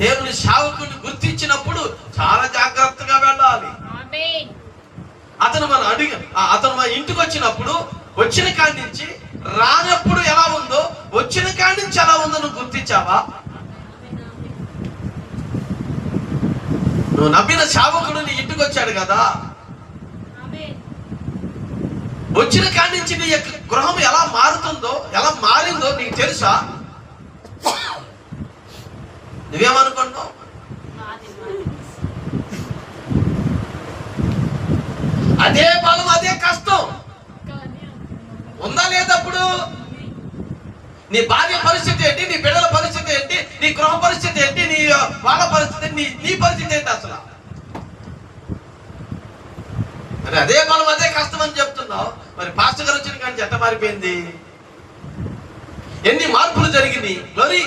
దేవుని సేవకుని గుర్తించినప్పుడు చాలా జాగ్రత్తగా వెళ్ళాలి. అతను మన అడిగి అతను మన ఇంటికి వచ్చినప్పుడు వచ్చిన కాడి నుంచి రానప్పుడు ఎలా ఉందో వచ్చిన కాడి నుంచి ఎలా ఉందో నువ్వు గుర్తించావా? నువ్వు నమ్మిన సేవకుడు నీ ఇంటికి వచ్చాడు కదా. వచ్చిన కాడి నుంచి నీ యొక్క గృహం ఎలా మారుతుందో ఎలా మారిందో నీకు తెలుసా? నువ్వేమనుకుంటున్నావు? అదే బలం అదే కష్టం. ఉందా లేదప్పుడు నీ భార్య పరిస్థితి ఏంటి? నీ బిడ్డల పరిస్థితి ఏంటి? నీ గృహ పరిస్థితి ఏంటి? నీ వాళ్ళ పరిస్థితి నీ నీ పరిస్థితి ఏంటి అసలు? మరి అదే బలం అదే కష్టం అని చెప్తున్నావు. మరి పాస్టర్ గారు వచ్చిన కానీ ఎట్ట మారిపోయింది? ఎన్ని మార్పులు జరిగినాయి? గ్లోరీ